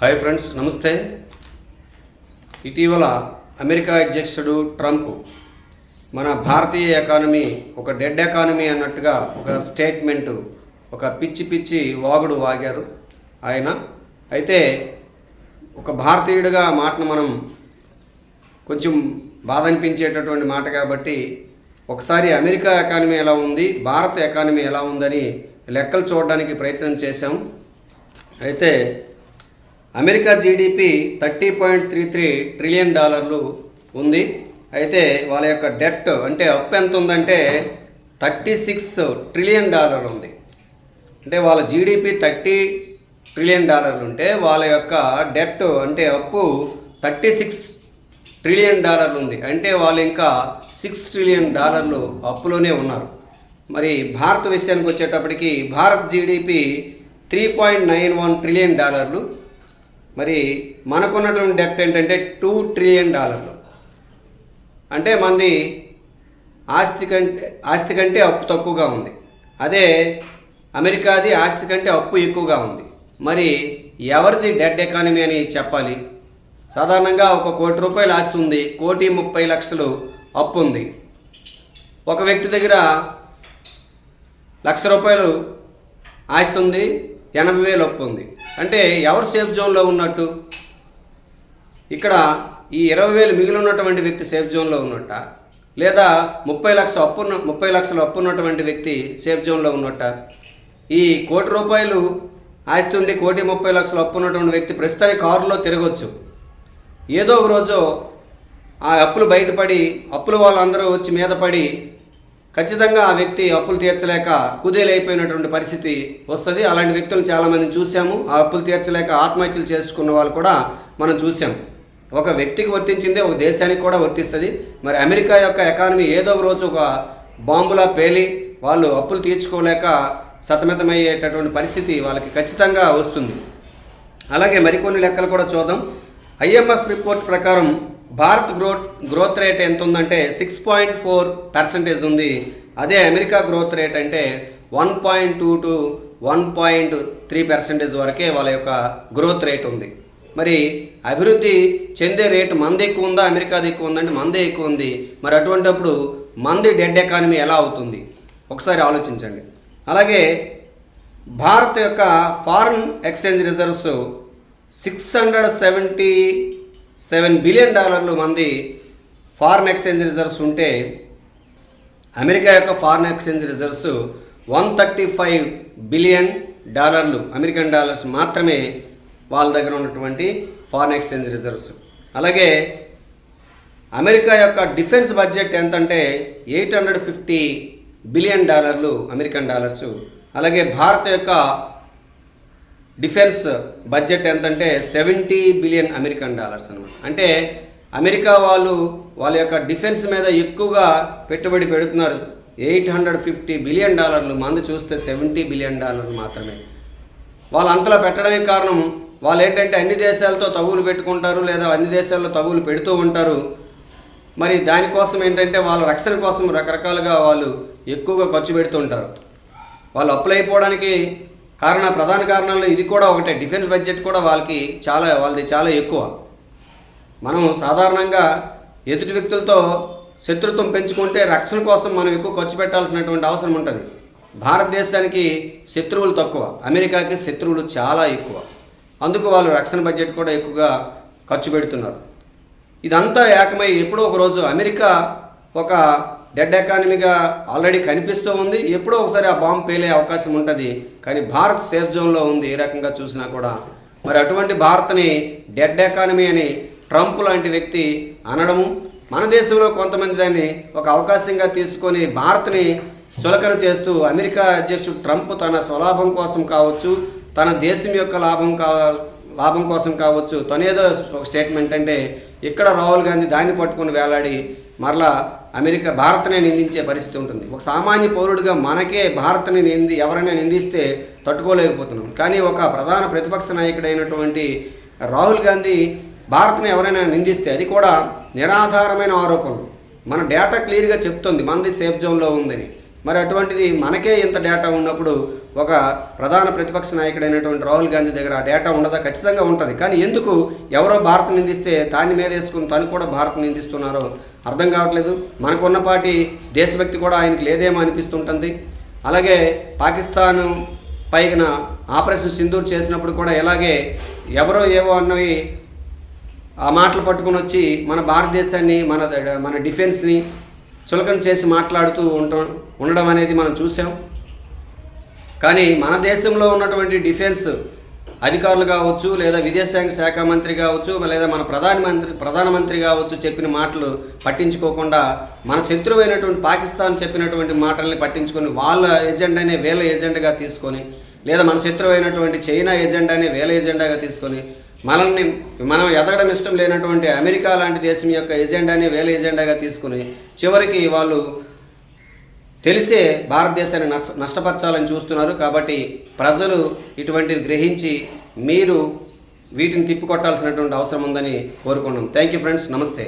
Hi friends నమస్తే. ఇటీవల America అధ్యక్షుడు ట్రంప్ మన భారతీయ ఎకానమీ ఒక డెడ్ ఎకానమీ అన్నట్టుగా ఒక స్టేట్మెంటు ఒక పిచ్చి పిచ్చి వాగుడు వాగారు ఆయన. అయితే ఒక భారతీయుడిగా మాటను మనం కొంచెం బాధ అనిపించేటటువంటి మాట కాబట్టి ఒకసారి అమెరికా ఎకానమీ ఎలా ఉంది భారత ఎకానమీ ఎలా ఉందని లెక్కలు చూడడానికి ప్రయత్నం చేశాం. అయితే America GDP thirty point three three trillion డాలర్లు ఉంది. అయితే వాళ్ళ యొక్క డెట్ అంటే అప్పు ఎంత ఉందంటే థర్టీ సిక్స్ ట్రిలియన్ డాలర్లు ఉంది. అంటే వాళ్ళ జీడిపి థర్టీ ట్రిలియన్ డాలర్లు ఉంటే వాళ్ళ యొక్క డెట్ అంటే అప్పు థర్టీ సిక్స్ ట్రిలియన్ డాలర్లు ఉంది. అంటే వాళ్ళు ఇంకా సిక్స్ ట్రిలియన్ డాలర్లు అప్పులోనే ఉన్నారు. మరి భారత విషయానికి వచ్చేటప్పటికి Bharat GDP three point nine one trillion డాలర్లు మరి మనకున్నటువంటి డెప్ట్ ఏంటంటే టూ ట్రిలియన్ డాలర్లు. అంటే మంది ఆస్తి కంటే ఆస్తి కంటే అప్పు తక్కువగా ఉంది. అదే అమెరికాది ఆస్తి కంటే అప్పు ఎక్కువగా ఉంది. మరి ఎవరిది డెడ్ ఎకానమీ అని చెప్పాలి? సాధారణంగా ఒక కోటి రూపాయలు ఆస్తి ఉంది కోటి ముప్పై లక్షలు అప్పు ఉంది. ఒక వ్యక్తి దగ్గర లక్ష రూపాయలు ఆస్తి ఉంది ఎనభై వేలు అప్పు ఉంది. అంటే ఎవరు సేఫ్ జోన్లో ఉన్నట్టు? ఇక్కడ ఈ ఇరవై వేలు మిగిలి ఉన్నటువంటి వ్యక్తి సేఫ్ జోన్లో ఉన్నట్ట? లేదా ముప్పై లక్ష అప్పు ముప్పై లక్షల అప్పు ఉన్నటువంటి వ్యక్తి సేఫ్ జోన్లో ఉన్నట్ట? ఈ కోటి రూపాయలు ఆస్తి ఉండి కోటి ముప్పై లక్షలు అప్పు ఉన్నటువంటి వ్యక్తి ప్రస్తుతానికి కారులో తిరగవచ్చు ఏదో ఒక రోజు ఆ అప్పులు బయటపడి అప్పుల వాళ్ళందరూ వచ్చి మీద పడి ఖచ్చితంగా ఆ వ్యక్తి అప్పులు తీర్చలేక కుదేలైపోయినటువంటి పరిస్థితి వస్తుంది. అలాంటి వ్యక్తులను చాలామందిని చూసాము ఆ అప్పులు తీర్చలేక ఆత్మహత్యలు చేసుకున్న వాళ్ళు కూడా మనం చూసాం ఒక వ్యక్తికి వర్తించిందే ఒక దేశానికి కూడా వర్తిస్తుంది. మరి అమెరికా యొక్క ఎకానమీ ఏదో ఒక రోజు ఒక బాంబులా పేలి వాళ్ళు అప్పులు తీర్చుకోలేక సతమతమయ్యేటటువంటి పరిస్థితి వాళ్ళకి ఖచ్చితంగా వస్తుంది. అలాగే మరికొన్ని లెక్కలు కూడా చూద్దాం. ఐఎంఎఫ్ రిపోర్ట్ ప్రకారం భారత్ గ్రోత్ గ్రోత్ రేట్ ఎంత ఉందంటే సిక్స్ పాయింట్ ఫోర్ పర్సెంటేజ్ ఉంది. అదే అమెరికా గ్రోత్ రేట్ అంటే one point two to one point three percentage వరకే వాళ్ళ యొక్క గ్రోత్ రేట్ ఉంది. మరి అభివృద్ధి చెందే రేటు మంది ఎక్కువ ఉందా? అమెరికాది ఎక్కువ ఉందంటే మందే ఎక్కువ ఉంది. మరి అటువంటిప్పుడు మంది డెడ్ ఎకానమీ ఎలా అవుతుంది? ఒకసారి ఆలోచించండి. అలాగే భారత్ యొక్క foreign exchange reserves six hundred seventy seven billion డాలర్లు మంది ఫారిన్ ఎక్స్చేంజ్ రిజర్వ్స్ ఉంటే అమెరికా యొక్క foreign exchange reserves one thirty five billion డాలర్లు అమెరికన్ డాలర్స్ మాత్రమే వాళ్ళ దగ్గర ఉన్నటువంటి ఫారిన్ ఎక్స్చేంజ్ రిజర్వ్స్. అలాగే అమెరికా యొక్క డిఫెన్స్ బడ్జెట్ ఎంతంటే ఎయిట్ హండ్రెడ్ ఫిఫ్టీ బిలియన్ డాలర్లు అమెరికన్ డాలర్స్. అలాగే భారత్ యొక్క డిఫెన్స్ బడ్జెట్ ఎంతంటే సెవెంటీ బిలియన్ అమెరికన్ డాలర్స్ అనమాట అంటే అమెరికా వాళ్ళు వాళ్ళ యొక్క డిఫెన్స్ మీద ఎక్కువగా పెట్టుబడి పెడుతున్నారు. ఎయిట్ హండ్రెడ్ ఫిఫ్టీ బిలియన్ డాలర్లు మంది చూస్తే సెవెంటీ బిలియన్ డాలర్లు మాత్రమే. వాళ్ళు అంతలా పెట్టడానికి కారణం వాళ్ళు ఏంటంటే అన్ని దేశాలతో తగులు పెట్టుకుంటారు లేదా అన్ని దేశాల్లో తగులు పెడుతూ ఉంటారు. మరి దానికోసం ఏంటంటే వాళ్ళ రక్షణ కోసం రకరకాలుగా వాళ్ళు ఎక్కువగా ఖర్చు పెడుతుంటారు వాళ్ళు అప్పులు అయిపోవడానికి కారణ ప్రధాన కారణాల్లో ఇది కూడా ఒకటే. డిఫెన్స్ బడ్జెట్ కూడా వాళ్ళకి చాలా వాళ్ళది చాలా ఎక్కువ. మనం సాధారణంగా ఎదుటి వ్యక్తులతో శత్రుత్వం పెంచుకుంటే రక్షణ కోసం మనం ఎక్కువ ఖర్చు పెట్టాల్సినటువంటి అవసరం ఉంటుంది. భారతదేశానికి శత్రువులు తక్కువ. అమెరికాకి శత్రువులు చాలా ఎక్కువ. అందుకు వాళ్ళు రక్షణ బడ్జెట్ కూడా ఎక్కువగా ఖర్చు పెడుతున్నారు. ఇదంతా ఏకమై ఎప్పుడో ఒక రోజు అమెరికా ఒక డెడ్ ఎకానమీగా ఆల్రెడీ కనిపిస్తూ ఉంది. ఎప్పుడో ఒకసారి ఆ బాంబు పేలే అవకాశం ఉంటుంది. కానీ భారత్ సేఫ్ జోన్లో ఉంది. ఏ రకంగా చూసినా కూడా. మరి అటువంటి భారత్ని డెడ్ ఎకానమీ అని ట్రంప్ లాంటి వ్యక్తి అనడము మన దేశంలో కొంతమంది దాన్ని ఒక అవకాశంగా తీసుకొని భారత్ని చులకన చేస్తూ అమెరికా అధ్యక్షుడు ట్రంప్ తన స్వలాభం కోసం కావచ్చు తన దేశం యొక్క లాభం కా లాభం కోసం కావచ్చు తనేదో ఒక స్టేట్మెంట్ అంటే ఇక్కడ రాహుల్ గాంధీ దాన్ని పట్టుకొని వేలాడి మరలా అమెరికా భారత్నే నిందించే పరిస్థితి ఉంటుంది. ఒక సామాన్య పౌరుడిగా మనకే భారత్ని నింది ఎవరైనా నిందిస్తే తట్టుకోలేకపోతున్నాం. కానీ ఒక ప్రధాన ప్రతిపక్ష నాయకుడైనటువంటి రాహుల్ గాంధీ భారత్ని ఎవరైనా నిందిస్తే అది కూడా నిరాధారమైన ఆరోపణలు మన డేటా క్లియర్గా చెప్తుంది మనది సేఫ్ జోన్లో ఉందని. మరి అటువంటిది మనకే ఇంత డేటా ఉన్నప్పుడు ఒక ప్రధాన ప్రతిపక్ష నాయకుడైనటువంటి రాహుల్ గాంధీ దగ్గర ఆ డేటా ఉండదా? ఖచ్చితంగా ఉంటుంది. కానీ ఎందుకు ఎవరో భారత్ నిందిస్తే దాన్ని మీద వేసుకుని తను కూడా భారత్ నిందిస్తున్నారో అర్థం కావట్లేదు. మనకున్నపాటి దేశభక్తి కూడా ఆయనకి లేదేమో అనిపిస్తుంటుంది. అలాగే పాకిస్తాన్ పైన ఆపరేషన్ సింధూర్ చేసినప్పుడు కూడా ఇలాగే ఎవరో ఏవో అన్నవి ఆ మాటలు పట్టుకుని వచ్చి మన భారతదేశాన్ని మన మన డిఫెన్స్ని చులకన చేసి మాట్లాడుతూ ఉండటం ఉండడం అనేది మనం చూసాం. కానీ మన దేశంలో ఉన్నటువంటి డిఫెన్స్ అధికారులు కావచ్చు లేదా విదేశాంగ శాఖ మంత్రి కావచ్చు లేదా మన ప్రధానమంత్రి ప్రధానమంత్రి కావచ్చు చెప్పిన మాటలు పట్టించుకోకుండా మన శత్రువైనటువంటి పాకిస్తాన్ చెప్పినటువంటి మాటల్ని పట్టించుకొని వాళ్ళ ఎజెండానే వేల ఎజెండాగా తీసుకొని లేదా మన శత్రువైనటువంటి చైనా ఎజెండానే వేల ఎజెండాగా తీసుకొని మనల్ని మనం ఎదగడం ఇష్టం లేనటువంటి అమెరికా లాంటి దేశం యొక్క ఎజెండాని వేల ఎజెండాగా తీసుకుని చివరికి వాళ్ళు తెలిసే భారతదేశాన్ని నష్ట నష్టపరచాలని చూస్తున్నారు కాబట్టి ప్రజలు ఇటువంటివి గ్రహించి మీరు వీటిని తిప్పికొట్టాల్సినటువంటి అవసరం ఉందని కోరుకున్నాం థ్యాంక్ యూ ఫ్రెండ్స్ నమస్తే.